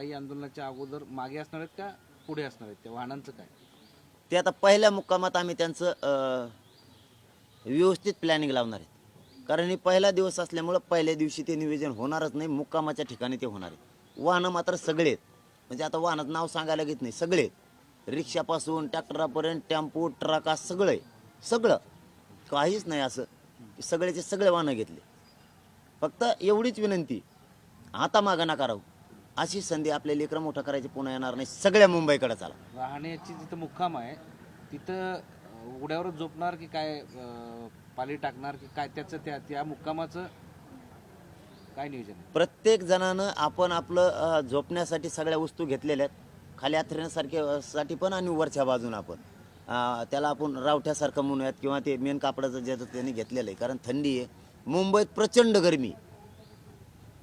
शाही आंदोलनाच्या अगोदर मागे असणार आहेत का पुढे असणार आहेत? त्या वाहनांचं काय? ते आता पहिल्या मुक्कामात आम्ही त्यांचं अं, व्यवस्थित प्लॅनिंग लावणार आहे कारण हे पहिला दिवस असल्यामुळं पहिल्या दिवशी ते नियोजन होणारच नाही मुक्कामाच्या ठिकाणी ते होणार आहे वाहनं मात्र सगळे आहेत. म्हणजे आता वाहनाचं नाव सांगायला घेत नाही सगळे आहेत. रिक्षापासून ट्रॅक्टरापर्यंत टेम्पो ट्रका सगळं आहे. सगळं. काहीच नाही असं. की सगळेचे सगळे वाहनं घेतले. फक्त एवढीच विनंती. आता मागं नका राहू. अशी संधी आपल्या लेकरं मोठं करायची पुन्हा येणार नाही. सगळ्या मुंबईकडे चाला. राहण्याची जिथं मुक्काम आहे तिथं अं, उघड्यावरच झोपणार की काय अं, पाली टाकणार की काय त्याचं त्या त्या मुक्कामाचं काय नियोजन आहे? प्रत्येक जणानं आपण आपलं अ, झोपण्यासाठी सगळ्या वस्तू घेतलेल्या आहेत. खाली आथरण्यासारखे साठी पण आणि वरच्या बाजून आपण. अ, त्याला आपण रावठ्यासारखं म्हणूयात किंवा ते मेन कापडाचं ज्याचं त्यांनी घेतलेलं आहे. कारण थंडी आहे. मुंबईत प्रचंड गरमी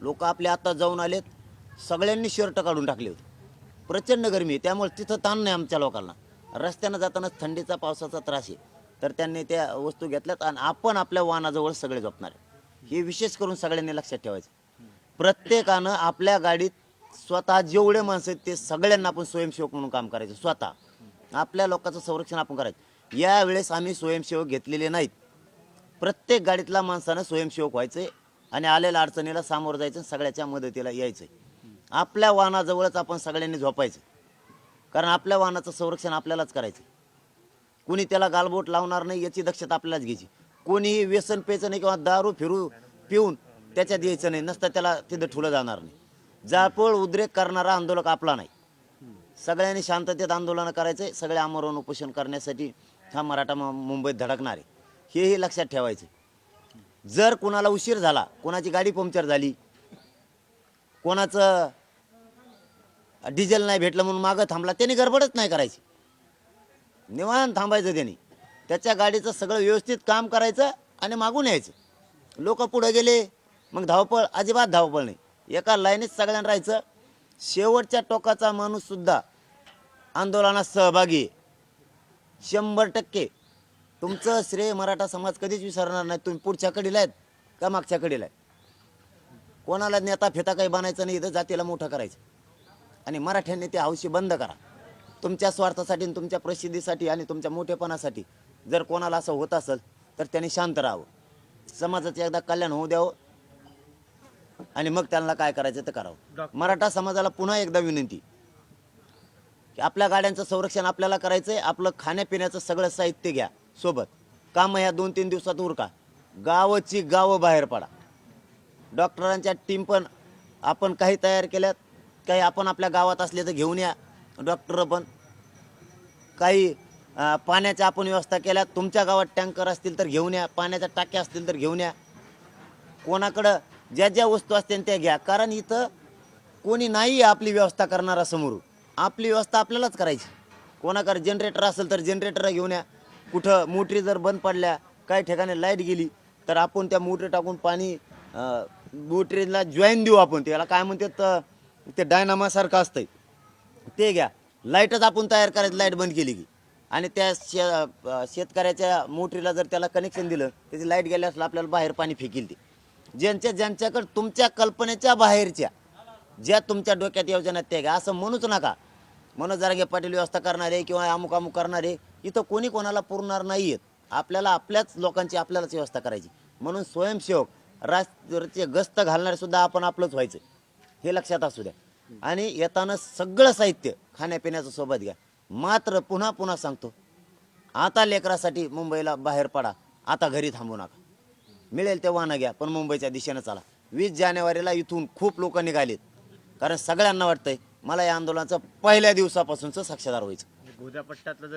लोक आपले आता जाऊन आलेत. सगळ्यांनी शर्ट काढून टाकले होते. प्रचंड गरमी आहे त्यामुळे तिथं ताण नाही आमच्या लोकांना. रस्त्यानं जाताना थंडीचा पावसाचा त्रास आहे. तर त्यांनी त्या वस्तू घेतल्यात आणि आपण आपल्या वाहनाजवळ सगळे झोपणार हे विशेष करून सगळ्यांनी लक्षात ठेवायचं. प्रत्येकानं आपल्या गाडीत स्वतः जेवढे माणसं आहेत ते सगळ्यांना आपण स्वयंसेवक म्हणून काम करायचं. स्वतः. आपल्या लोकांचं संरक्षण आपण करायचं. यावेळेस आम्ही स्वयंसेवक घेतलेले नाहीत. प्रत्येक गाडीतल्या माणसानं स्वयंसेवक व्हायचं आणि आलेल्या अडचणीला सामोरं जायचं सगळ्याच्या मदतीला यायचं आपल्या वाहनाजवळच आपण सगळ्यांनी झोपायचं. कारण आपल्या वाहनाचं संरक्षण आपल्यालाच करायचं. कुणी त्याला गालबोट लावणार नाही याची दक्षता आपल्यालाच घ्यायची. कोणीही व्यसन प्यायचं नाही किंवा दारू फिरू पिऊन त्याच्यात द्यायचं नाही नसतं त्याला तिथं ठुलं जाणार नाही. जाळपोळ उद्रेक करणारा आंदोलक आपला नाही. सगळ्यांनी शांततेत आंदोलनं करायचं सगळे आमरण उपोषण करण्यासाठी हा मराठा मुंबईत धडकणार आहे. हेही लक्षात ठेवायचं जर कुणाला उशीर झाला कोणाची गाडी पंक्चर झाली कोणाचं डिझेल नाही भेटलं म्हणून मागं थांबला त्याने गडबडच नाही करायची. निवांत थांबायचं त्यांनी. त्याच्या गाडीचं सगळं व्यवस्थित काम करायचं आणि मागून यायचं. लोक पुढं गेले मग धावपळ अजिबात धावपळ नाही. एका लाईनीत सगळ्यांना राहायचं. शेवटच्या टोकाचा माणूससुद्धा आंदोलनात सहभागी शंभर टक्के. तुमचं श्रेय मराठा समाज कधीच विसरणार नाही. तुम्ही पुढच्या कडीला आहेत का मागच्या कडीला आहेत? कोणाला नेता फेता काही बनायचं नाही इथं जातीला मोठं करायचं. आणि मराठ्यांनी ते हौशी बंद करा. तुमच्या स्वार्थासाठी आणि तुमच्या प्रसिद्धीसाठी आणि तुमच्या मोठेपणासाठी जर कोणाला असं होत असेल तर त्यांनी शांत राहावं. समाजाचं एकदा कल्याण होऊ द्यावं. आणि मग त्यांना काय करायचं ते करावं. मराठा समाजाला पुन्हा एकदा विनंती. की आपल्या गाड्यांचं संरक्षण आपल्याला करायचंय आपलं खाण्यापिण्याचं सगळं साहित्य घ्या सोबत. कामं ह्या दोन तीन दिवसात उरका. गावाची गावं बाहेर पडा. डॉक्टरांच्या टीम पण आपण काही तयार केल्यात. काही आपण आपल्या गावात असले तर घेऊन या डॉक्टर पण. काही पाण्याच्या आपण व्यवस्था केल्या तुमच्या गावात टँकर असतील तर घेऊन या पाण्याच्या टाक्या असतील तर घेऊन या. कोणाकडं ज्या ज्या वस्तू असतील त्या घ्या. कारण इथं कोणी नाही आहे आपली व्यवस्था करणारा समोर आपली व्यवस्था आपल्यालाच करायची. कोणाकडे जनरेटर असेल तर जनरेटर घेऊन या. कुठं मोटरी जर बंद पडल्या काही ठिकाणी लाइट गेली तर आपण त्या मोटरी टाकून पाणी बुटरेजला जॉईन देऊ आपण त्याला काय म्हणतात अं, ते डायनामासारखं असतंय. ते घ्या. लाईटच आपण तयार करायची लाइट बंद केली की. आणि त्या शे शेतकऱ्याच्या मोटरीला जर त्याला कनेक्शन दिलं त्याची लाइट गेल्यास आपल्याला बाहेर पाणी फेकील ते. ज्यांच्या ज्यांच्याकडे तुमच्या कल्पनेच्या बाहेरच्या ज्या तुमच्या डोक्यात योजना आहेत त्या घ्या. असं म्हणूच नका. मनोज जरांगे पाटील व्यवस्था करणारे किंवा अमुक अमुक करणारे इथं कोणी कोणाला पुरणार नाही आहेत आपल्याला आपल्याच लोकांची आपल्यालाच व्यवस्था करायची. म्हणून स्वयंसेवक राजचे गस्त घालणारे सुद्धा आपण आपलंच व्हायचं. हे लक्षात असू द्या. आणि येताना सगळं साहित्य खाण्यापिण्याचं सोबत घ्या. मात्र पुन्हा पुन्हा सांगतो आता लेकरासाठी मुंबईला बाहेर पडा. आता घरी थांबू नका. मिळेल तेव्हा न घ्या पण मुंबईच्या दिशेनं चला. वीस जानेवारीला इथून खूप लोक निघालेत. कारण सगळ्यांना वाटतंय मला या आंदोलनाचं पहिल्या दिवसापासूनच साक्षीदार व्हायचं. जर